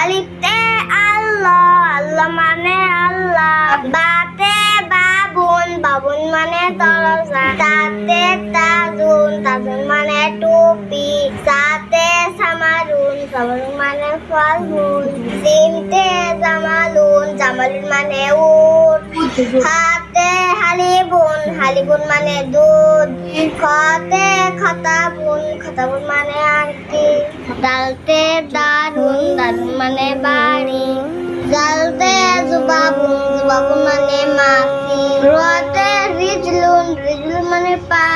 আলিফতে আল্লাহ আল্লাহ মানে আল্লাহ। বাতে বাবুন বাবুন মানে দরজা। তাতে তাজুন তাজুন মানে টুপি। সাতে সামারুন সামারুন মানে ফলমূল সিমতে জামালুন জামালুন মানে উট। হাতে হালিবুন হালিবুন মানে দুধ। খতে খতাবুন খতাবুন মানে আংটি। ডালতে দারুণ দারুণ মানে বাড়ি। জালতে জুবাবুন জুবাবুন মানে মাছি। রতে রিজলুন রিজলুন মানে পা।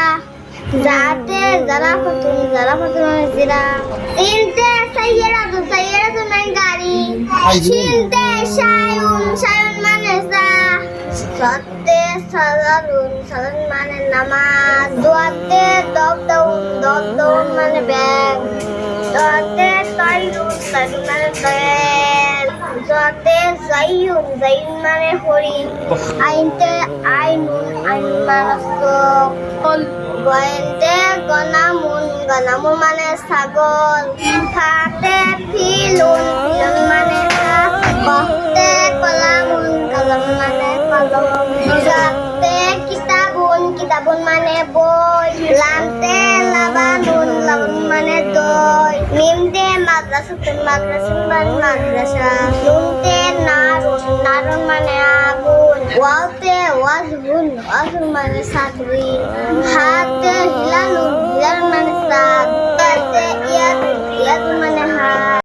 যাতে জারাফতুন জারাফতুন মানে জিরা। তিনতে সাইয়ারাতুন সাইয়ারাতুন মানে গাড়ি। শিনতে শায়ুন শায়ুন মানে চা সত্যে সালারুন সালারুন মানে নামাজ। দোয়াতে দবদউন দবদউন মানে ব্যাগ। দোয়াতে তাইরুন তাইরুন মানে তেল দোয়াতে জাইয়ুন জাইয়ুন মানে হরিণ আইনতে আইনুন আইনুন মানে চোখ গয়েন্তে গনামুন গনামুন মানে ছাগল খাতে ফিলুন ফিলুন মানে হাত কহতে কলামুন কলম মানে কলম জাতে কিতাবুন কিতাবুন মানে বই লামতে লাবানুন লাবান মানে দই মিমতে মাদ্রাসাতুন মাদ্রাসাতুন মানে মাদ্রাসা নুনতে নারুন নারুন মানে আগুন ওয়াওতে ওয়াজবুন ওয়াজবুন মানে সাতরি হাতে হিলালুন হিলালুন মানে সাত